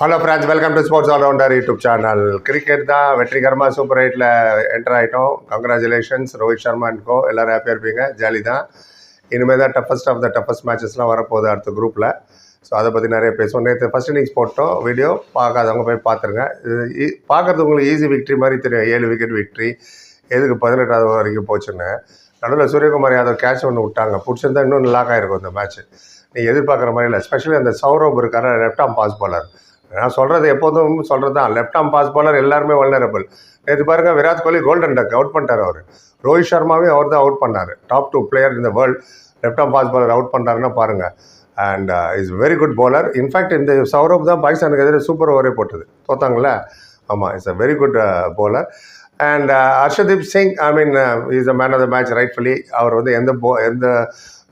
Hello friends welcome to Sports Allrounder YouTube channel cricket தான் வெற்றிகரமாக super எயிட்டில் enter ஆகிட்டோம் கங்க்ராச்சுலேஷன்ஸ் ரோஹித் சர்மா அண்ட் எல்லோரும் ஹாப்பியாக இருப்பீங்க. ஜாலி தான். இனிமேல் தான் டஃபஸ்ட் ஆஃப் த டஃபஸ்ட் மேட்சஸ்லாம் வரப்போகுது அடுத்த குரூப்பில் ஸோ அதை பற்றி நிறைய பேசுவோம். நேற்று ஃபஸ்ட் இன்னிங்ஸ் போட்டோம். வீடியோ பார்க்காதவங்க போய் பார்த்துருங்க. இது ஈ- உங்களுக்கு ஈஸி விக்ட்ரி மாதிரி தெரியும். ஏழு விக்கெட் விக்ட்ரி எதுக்கு பதினெட்டாவது வரைக்கும் போச்சுன்னு. நடுவில் சூரியகுமார் யாதவ் கேட்ச் ஒன்று விட்டாங்க. பிடிச்சிருந்தா இன்னொன்று லாக் ஆகிருக்கும் இந்த மேட்ச் நீங்கள் எதிர்பார்க்குற மாதிரி இல்லை. ஸ்பெஷலி அந்த சௌரவ் இருக்கார லெஃப்ட் ஆம் பாஸ் பாலர் நான் சொல்கிறது எப்போதும் சொல்கிறது தான் லெஃப்ட் ஆம் பாஸ் பாலர் எல்லாருமே வல்னரபிள் நேற்று பாருங்க Virat Kohli golden duck out பண்ணிட்டார் அவர். ரோஹித் சர்மாவையும் அவர் தான் அவுட் பண்ணார். டாப் டூ பிளேயர் இந்த world left arm fast bowler out பண்ணுறாருன்னா பாருங்கள் and is very good bowler in fact இந்த சௌரவ் தான் பாகிஸ்தானுக்கு எதிராக சூப்பர் ஓவரே போட்டது. தோத்தாங்களே? ஆமாம் it's a very good bowler and Harshdeep Singh I mean is a man of the match rightfully அவர் வந்து எந்த போ எந்த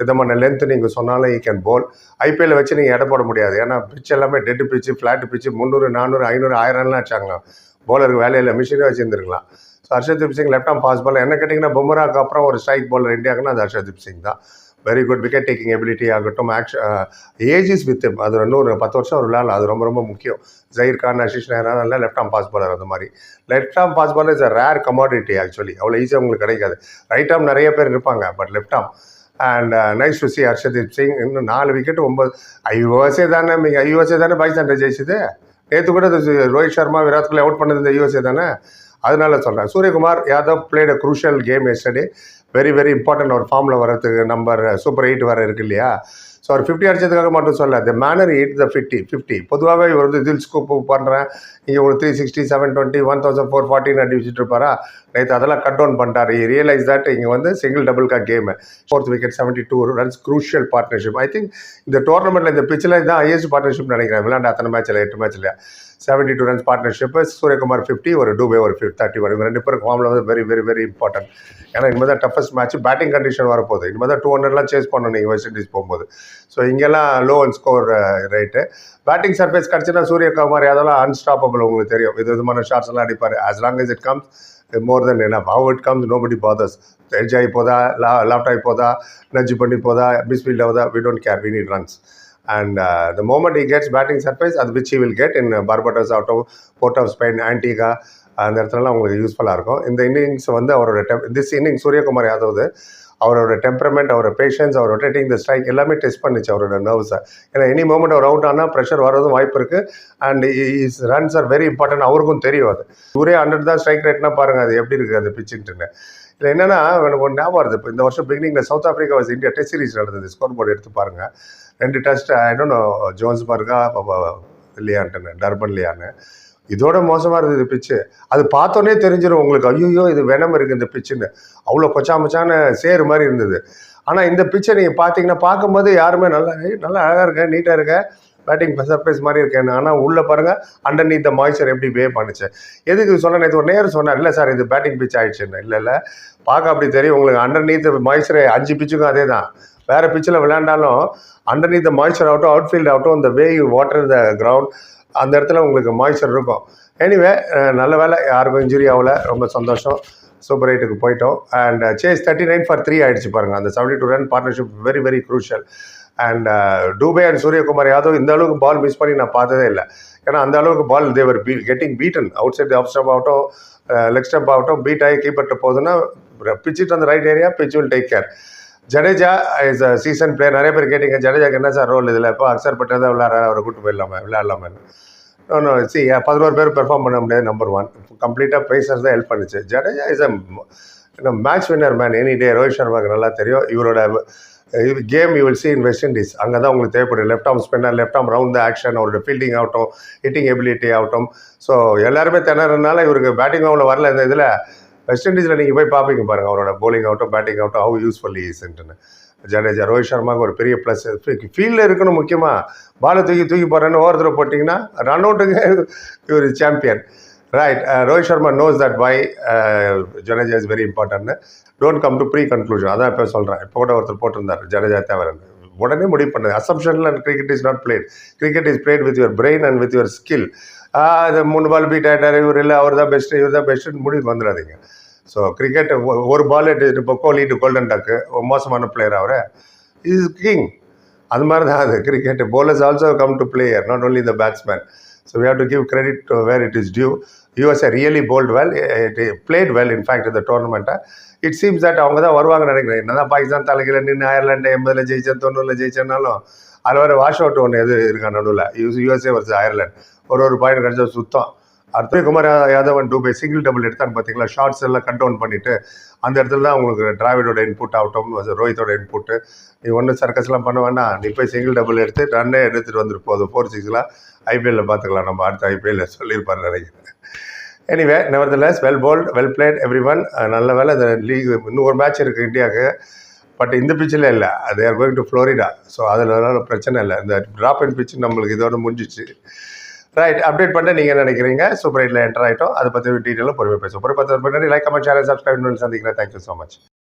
விதமான லென்த்து நீங்கள் சொன்னாலும் ஈ கேன் போல் ஐபிஎல்ல வச்சு நீங்கள் எடை போட முடியாது. ஏன்னா பிச் எல்லாமே டெட்டு பிச்சு ஃப்ளாட் பிச்சு முந்நூறு நானூறு ஐநூறு ஆயிரம்லாம் வச்சாங்க போலருக்கு வேலையில் மிஷினே வச்சுருந்துருக்கலாம். So Harshdeep Singh left arm fast ball என்ன கேட்டிங்கன்னா பும்ராக்கு அப்புறம் ஒரு ஸ்ட்ரைக் பாலர் இந்தியாக்குன்னா அது ஹர்ஷதீப் சிங் தான். Very good wicket taking ability ஆகட்டும். ஆக்ஷன் ஏஜ் இஸ் வித் அது இன்னொரு பத்து வருஷம் ஒரு விளையாடலாம் அது ரொம்ப ரொம்ப முக்கியம். ஜஹீர் கான் அஷிஷ் நேரம் லெஃப்ட் ஆம் பாஸ் பாலர் அந்த மாதிரி. Left arm fast bowler is a rare commodity actually அவ்வளோ ஈஸியாக உங்களுக்கு கிடைக்காது. ரைட் ஆம் நிறைய பேர் இருப்பாங்க but left arm and nice to see Harshdeep Singh இன்னும் நாலு விக்கெட் ஒம்பது யூஎஸ்ஏ தானே நீங்கள் யூஎஸ்ஏ தானே பாகிஸ்தான் ஜெயிச்சது நேற்று கூட ரோஹித் சர்மா விராட் கோலி அவுட் பண்ணது இந்த யூஎஸ்ஏ தானே அதனால சொல்கிறேன் Suryakumar Yadav played a crucial game yesterday very very important ஒரு ஃபார்மில் வர்றதுக்கு நம்பர் சூப்பர் எயிட் வர இருக்கு இல்லையா? ஸோ அவர் ஃபிஃப்டி அடிச்சதுக்காக மட்டும் சொல்ல the manner aid the fifty fifty பொதுவாகவே இவர் வந்து தில் ஸ்கூப் பண்ணுறேன் இங்கே ஒரு three sixty seven twenty one thousand four ஃபார்ட்டின்னு அடி வச்சுட்டு இருப்பாரா? நேற்று அதெல்லாம் கட் டவுன் பண்ணிட்டார். ரியலைஸ் தட் இங்கே வந்து சிங்கிள் டபுள் கா game fourth wicket seventy two runs crucial partnership I think இந்த டோர்னமெண்ட்டில் இந்த பிச்சில் தான் ஹையஸ்ட் பார்ட்னர்ஷிப் நினைக்கிறேன். விளையாண்ட அத்தனை மேட்ச்சில் எட்டு மேட்ச்சில் seventy two runs partnership Suryakumar fifty ஒரு டூபே ஒரு ஃபிஃப்ட் தேர்ட்டி ஒன் இவங்க ரெண்டு பேரும் ஃபார்மில் வந்து வெரி வெரி வெரி இம்பார்ட்டன்ட் ஏன்னா இனிமேல் தான் டஃபஸ்ட் மேட்ச் பேட்டிங் கண்டிஷன் வரப்போகுது. இனிமேல் தான் டூ ஹண்ட்ரட்லாம் சேஸ் பண்ணணும் நீங்கள் வெஸ்ட் இண்டீஸ் போகும்போது. ஸோ இங்கெல்லாம் low and score rate batting surface கிடச்சுன்னா Suryakumar யாதெல்லாம் அன்ஸ்டாப்பபிள் உங்களுக்கு தெரியும். வித விதமான ஷார்ட்ஸ் எல்லாம் அடிப்பார். As long is it comes more then என்ன how it comes nobody bothers edge ஆகி போதா லா லாஃப்ட் ஆகி போதா நஜ் பண்ணி போதா மிஸ்ஃபீல்ட் ஆகுதா we don't care we need runs and uh, the moment he gets batting அது which he will get in Barbados ஆகட்டும் போர்ட் ஆஃப் ஸ்பெயின் ஆன்டிகா அந்த இடத்துலலாம் உங்களுக்கு யூஸ்ஃபுல்லாக இருக்கும். இந்த இன்னிங்ஸ் வந்து அவரோட டெம் திஸ் இன்னிங் சூரியகுமார் யாதவ் அவரோட டெம்பரமெண்ட் அவரோட பேஷன்ஸ் அவர் ரொட்டேட்டிங் த ஸ்ட்ரைக் எல்லாமே டெஸ்ட் பண்ணிச்சு அவரோட நர்வ்ஸை ஏன்னா எனி மூமெண்ட் அவர் அவுட் ஆனால் ப்ரெஷர் வரதும் வாய்ப்பு இருக்குது and is runs are very important அவருக்கும் தெரியும் அது. ஒரே ஹண்ட்ரட் தான் ஸ்ட்ரைக் ரேட்னா பாருங்கள் அது எப்படி இருக்குது அந்த பிச்சுன்ட்டுன்னு இதில் என்னென்னா எனக்கு ஒரு ஞாபகம் வருது. இப்போ இந்த வருஷம் பிகினிங்கில் South Africa was India test series நடந்தது. ஸ்கோர் போர்டு எடுத்து பாருங்கள் ரெண்டு டெஸ்ட் ஐ டோன்ட் நோ ஜோன்ஸ்பர்கா டர்பன் டர்பன்லியான்னு இதோட மோசமாக இருந்தது பிச்சு அது பார்த்தோன்னே தெரிஞ்சிடும் உங்களுக்கு. ஐயோ இது வெனம் இருக்குது இந்த பிச்சுன்னு அவ்வளோ கொச்சாமச்சான சேரு மாதிரி இருந்தது. ஆனால் இந்த பிச்சை நீங்கள் பார்த்தீங்கன்னா பார்க்கும்போது யாருமே நல்லா நல்லா அழகாக இருக்க நீட்டாக இருக்க. பேட்டிங் சர்ப்ரைஸ் மாதிரி இருக்கேன் ஆனால் உள்ளே பாருங்கள் அண்டர் நீத் த மாய்ச்சர் எப்படி வே பண்ணுச்சு. எதுக்கு சொன்ன நேற்று ஒரு நேரம் சொன்னார் இல்லை சார் இது பேட்டிங் பிச் ஆயிடுச்சுன்னு. இல்லை இல்லை. பார்க்க அப்படி தெரியும். உங்களுக்கு அண்டர் நீத் மாய்ச்சர் அஞ்சு பிச்சுக்கும் அதே தான் வேறு பிச்சில் விளையாண்டாலும் அண்டர் நீத் மாய்ச்சர் ஆகட்டும் அவுட் ஃபீல்ட் ஆகட்டும் இந்த வே வாட்டர் த கிரவுண்ட் அந்த இடத்துல உங்களுக்கு மாய்ச்சர் இருக்கும். எனிவே நல்ல வேலை யாருக்கும் இன்ஜுரி ஆகலை. ரொம்ப சந்தோஷம். சூப்பர் எயிட்டுக்கு போயிட்டோம். And chase thirty nine for three ஆயிடுச்சு பாருங்கள் அந்த seventy two run partnership very very crucial and Dube and Suryakumar Yadav இந்த அளவுக்கு பால் மிஸ் பண்ணி நான் பார்த்ததே இல்லை. ஏன்னா அந்த அளவுக்கு ball they were be getting beaten outside off stump ஆகட்டும் uh, லெக் ஸ்டெப் ஆகட்டும் பீட் ஆகி கீப்பர்ட்ட போகுதுன்னா பிச்சிட்டு அந்த right area pitch will take care Jadeja is a season player நிறைய பேர் கேட்டிங்க ஜடேஜாக்கு என்ன சார் ரோல் இதில்? இப்போ அக்சர் பட்டேல் தான் விளையாடுறாரு அவரை கூட்டு போயிடலாமா? விளையாடலாமான்னு. சி பதினோரு பேர் பெர்ஃபார்ம் பண்ண முடியாது நம்பர் ஒன் கம்ப்ளீட்டாக பேசர்ஸ் தான் ஹெல்ப் பண்ணுச்சு. Jadeja is a match winner man any day Rohit சர்மாவுக்கு நல்லா தெரியும். இவரோட game you will see in West Indies அங்கே தான் உங்களுக்கு தேவைப்படும் left arm spinner left arm round the action அவரோட ஃபீல்டிங் ஆகட்டும் ஹிட்டிங் எபிலிட்டி ஆகட்டும். ஸோ எல்லாருமே திணறதுனால இவருக்கு பேட்டிங் அவ்வளோ வரல இந்த இதில். வெஸ்ட் இண்டீஸில் நீங்கள் போய் பார்ப்பீங்க பாருங்கள் அவரோட போலிங் ஆகட்டும் பேட்டிங் ஆகட்டும் ஹவு யூஸ்ஃபுல் இஸ்ன்ட்டுன்னு ஜடேஜா ரோஹித் சர்மாவுக்கு ஒரு பெரிய ப்ளஸ் ஃபீல்டில் இருக்கணும் முக்கியமாக பாலை தூக்கி தூக்கி போடுறேன்னு ஓரத்தில் போட்டிங்கன்னா ரன் அவுட்டுக்கு இவர் champion right Rohit Sharma knows that why Jadeja is very important don't come to pre conclusion அதான் இப்போ சொல்கிறேன் இப்போ கூட ஒருத்தர் போட்டிருந்தார் ஜடேஜா தேவரன். உடனே முடிவு பண்ணது அசம்ஷனில் cricket is not played cricket is played with your brain and with your skill அது மூணு பால் பீட் ஆகிட்டார் இவர் இல்லை அவர் தான் பெஸ்ட்டு இவர் தான் பெஸ்ட்டுன்னு முடிவு வந்துடாதீங்க. ஸோ கிரிக்கெட் ஒரு பால் இப்போ கோலி டு கோல்டன் டக்கு மோசமான பிளேயர் அவர். இஸ் கிங் அது மாதிரி தான் அது cricket bowlers also come to player not only the batsman so we have to give credit to where it is due. USA really bowled well. It played well in fact in the tournament. It seems that அவங்க தான் வருவாங்க நினைக்கிறேன். என்னதான் பாகிஸ்தான் தலைகீழ நின்று Ireland எண்பதில் ஜெயிச்சேன் தொண்ணூறில் ஜெயிச்சேன்னாலும் அதில் வர வாஷ் அவுட் ஒன்று எது இருக்கா நடுவில்? யூஸ் யூஎஸ்ஏ வர்ஸ் அயர்லாண்ட் ஒரு ஒரு பாயிண்ட் கிடச்சா சுத்தம். அடுத்து குமார் யாதவன் டூபே சிங்கிள் டபுள் எடுத்தான்னு பார்த்தீங்களா ஷார்ட்ஸ் எல்லாம் கண்டவுன் பண்ணிவிட்டு பண்ணிட்டு அந்த இடத்துல தான் உங்களுக்கு டிராவிடோட இன்புட் ஆகட்டும் ரோஹித்தோட இன்புட்டு நீ ஒன்றும் சர்க்கஸ்லாம் பண்ண வேண்டாம் நீ போய் சிங்கிள் டபுள் எடுத்து ரன்னே எடுத்துகிட்டு வந்துட்டு போதும். ஃபோர் சிக்ஸ்லாம் ஐபிஎல்ல பார்த்துக்கலாம் நம்ம அடுத்த ஐபிஎல்ல சொல்லியிருப்பாரு நினைக்கிறேன். Anyway never less well bowled well played everyone நல்ல வேலை இந்த லீக் இன்னும் ஒரு மேட்ச் இருக்குது இந்தியாவுக்கு. பட் இந்த பிச்சில் இல்லை. அது are going to Florida so அதில் பிரச்சனை இல்லை. இந்த ட்ராப் அண்ட் பிச்சு நம்மளுக்கு இதோட முடிஞ்சிச்சு. ரைட் அப்டேட் பண்ண நீங்கள் என்ன நினைக்கிறீங்க? சூப்பர் எயிட்டில் என்டர் ஆகிட்டோம் அதை பற்றி டீட்டெயிலும் பொறுமையாக பேசுவோம். ஒரு பத்து லைக் கமெண்ட் சேனல் சப்ஸ்கிரைப் பண்ணி சந்திக்கிறேன். Thank you so much